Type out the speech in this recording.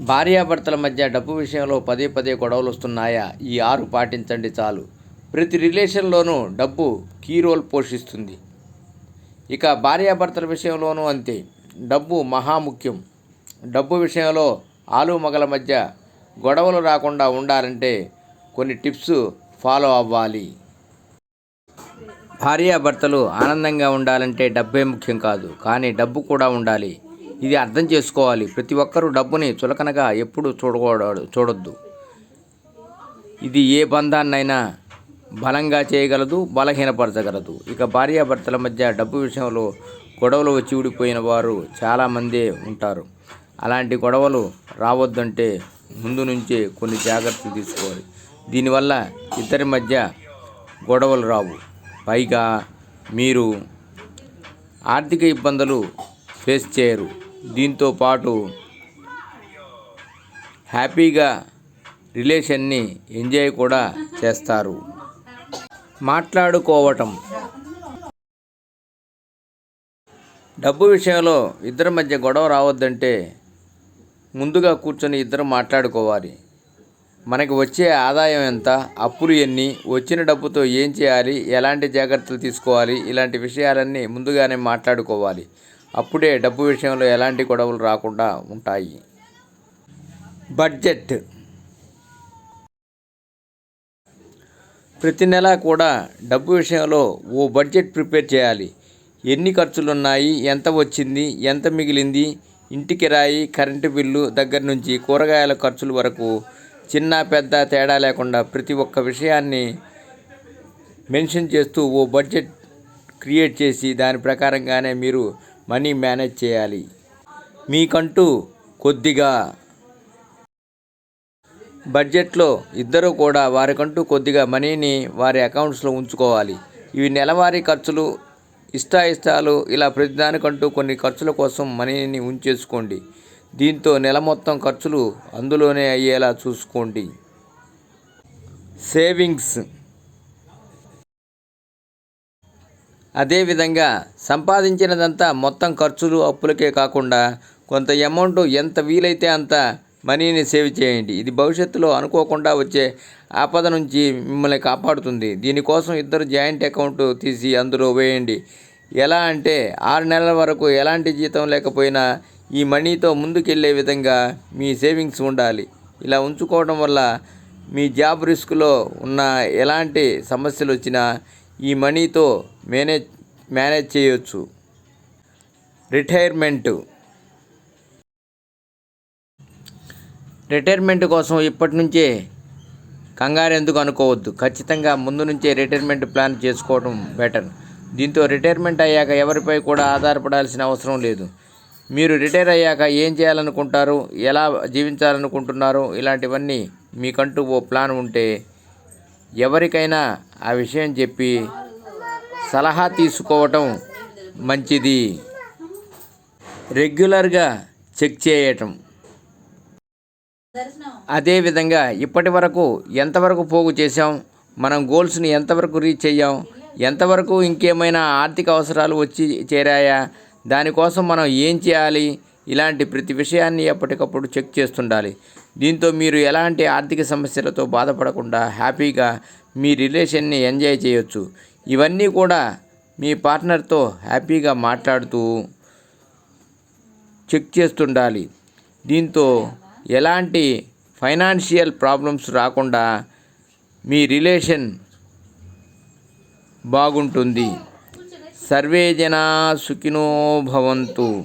భార్యాభర్తల మధ్య డబ్బు విషయంలో పదే పదే గొడవలు వస్తున్నాయా? ఈ ఆరు పాటించండి చాలు. ప్రతి రిలేషన్లోనూ డబ్బు కీ రోల్ పోషిస్తుంది. ఇక భార్యాభర్తల విషయంలోనూ అంతే. డబ్బు మహాముఖ్యం డబ్బు విషయంలో ఆలు మగల మధ్య గొడవలు రాకుండా ఉండాలంటే కొన్ని టిప్స్ ఫాలో అవ్వాలి. భార్యాభర్తలు ఆనందంగా ఉండాలంటే డబ్బే ముఖ్యం కాదు. కానీ డబ్బు కూడా ఉండాలి. ఇది అర్థం చేసుకోవాలి. ప్రతి ఒక్కరూ డబ్బుని చులకనగా ఎప్పుడు చూడకూడదు చూడొద్దు. ఇది ఏ బంధాన్నైనా బలంగా చేయగలదు బలహీనపరచగలదు. ఇక భార్యాభర్తల మధ్య డబ్బు విషయంలో గొడవలు వచ్చి ఊడిపోయిన వారు చాలామందే ఉంటారు. అలాంటి గొడవలు రావద్దంటే ముందు నుంచే కొన్ని జాగ్రత్తలు తీసుకోవాలి. దీనివల్ల ఇద్దరి మధ్య గొడవలు రావు. పైగా మీరు ఆర్థిక ఇబ్బందులు ఫేస్ చేయరు. దీంతో పాటు హ్యాపీగా రిలేషన్ని ఎంజాయ్ కూడా చేస్తారు. మాట్లాడుకోవటం. డబ్బు విషయంలో ఇద్దరి మధ్య గొడవ రావద్దంటే ముందుగా కూర్చొని ఇద్దరు మాట్లాడుకోవాలి. మనకి వచ్చే ఆదాయం ఎంత అప్పులు ఎన్ని వచ్చిన డబ్బుతో ఏం చేయాలి ఎలాంటి జాగ్రత్తలు తీసుకోవాలి ఇలాంటి విషయాలన్నీ ముందుగానే మాట్లాడుకోవాలి. అప్పుడే డబ్బు విషయంలో ఎలాంటి గొడవలు రాకుండా ఉంటాయి. బడ్జెట్. ప్రతి నెల కూడా డబ్బు విషయంలో ఓ బడ్జెట్ ప్రిపేర్ చేయాలి. ఎన్ని ఖర్చులు ఉన్నాయి ఎంత వచ్చింది ఎంత మిగిలింది ఇంటి కిరాయి కరెంటు బిల్లు దగ్గర నుంచి కూరగాయల ఖర్చుల వరకు చిన్న పెద్ద తేడా లేకుండా ప్రతి ఒక్క విషయాన్ని మెన్షన్ చేస్తూ ఓ బడ్జెట్ క్రియేట్ చేసి దాని ప్రకారంగానే మీరు మనీ మేనేజ్ చేయాలి. మీకంటూ కొద్దిగా బడ్జెట్లో ఇద్దరు కూడా వారికంటూ కొద్దిగా మనీని వారి అకౌంట్స్లో ఉంచుకోవాలి. ఇవి నెలవారీ ఖర్చులు ఇష్టాయిష్టాలు ఇలా ప్రతిదానికంటూ కొన్ని ఖర్చుల కోసం మనీని ఉంచేసుకోండి. దీంతో నెల మొత్తం ఖర్చులు అందులోనే అయ్యేలా చూసుకోండి. సేవింగ్స్ అదేవిధంగా సంపాదించినదంతా మొత్తం ఖర్చులు అప్పులకే కాకుండా కొంత అమౌంట్ ఎంత వీలైతే అంత మనీని సేవ్ చేయండి. ఇది భవిష్యత్తులో అనుకోకుండా వచ్చే ఆపద నుంచి మిమ్మల్ని కాపాడుతుంది. దీనికోసం ఇద్దరు జాయింట్ అకౌంట్ తీసి అందులో వేయండి. ఎలా అంటే ఆరు నెలల వరకు ఎలాంటి జీతం లేకపోయినా ఈ మనీతో ముందుకెళ్ళే విధంగా మీ సేవింగ్స్ ఉండాలి. ఇలా ఉంచుకోవడం వల్ల మీ జాబ్ రిస్క్లో ఉన్న ఎలాంటి సమస్యలు వచ్చినా ఈ మనీతో మేనేజ్ మేనేజ్ చేయొచ్చు. రిటైర్మెంట్. రిటైర్మెంట్ కోసం ఇప్పటి నుంచే కంగారు ఎందుకు అనుకోవద్దు. ఖచ్చితంగా ముందు నుంచే రిటైర్మెంట్ ప్లాన్ చేసుకోవడం బెటర్. దీంతో రిటైర్మెంట్ అయ్యాక ఎవరిపై కూడా ఆధారపడాల్సిన అవసరం లేదు. మీరు రిటైర్ అయ్యాక ఏం చేయాలనుకుంటారు? ఎలా జీవించాలనుకుంటున్నారు? ఇలాంటివన్నీ మీకంటూ ఓ ప్లాన్ ఉంటే ఎవరికైనా ఆ విషయం చెప్పి సలహా తీసుకోవటం మంచిది. రెగ్యులర్గా చెక్ చేయటం. అదేవిధంగా ఇప్పటి వరకు ఎంతవరకు పోగు చేసాం మనం గోల్స్ని ఎంతవరకు రీచ్ అయ్యాం ఎంతవరకు ఇంకేమైనా ఆర్థిక అవసరాలు వచ్చి చేరాయా దానికోసం మనం ఏం చేయాలి ఇలాంటి ప్రతి విషయాన్ని ఎప్పటికప్పుడు చెక్ చేస్తుండాలి. దీంతో మీరు ఎలాంటి ఆర్థిక సమస్యలతో బాధపడకుండా హ్యాపీగా మీ రిలేషన్ని ఎంజాయ్ చేయొచ్చు. ఇవన్నీ కూడా మీ పార్ట్నర్తో హ్యాపీగా మాట్లాడుతూ చెక్ చేస్తుండాలి. దీంతో ఎలాంటి ఫైనాన్షియల్ ప్రాబ్లమ్స్ రాకుండా మీ రిలేషన్ బాగుంటుంది. సర్వే జనా సుఖినో భవంతు.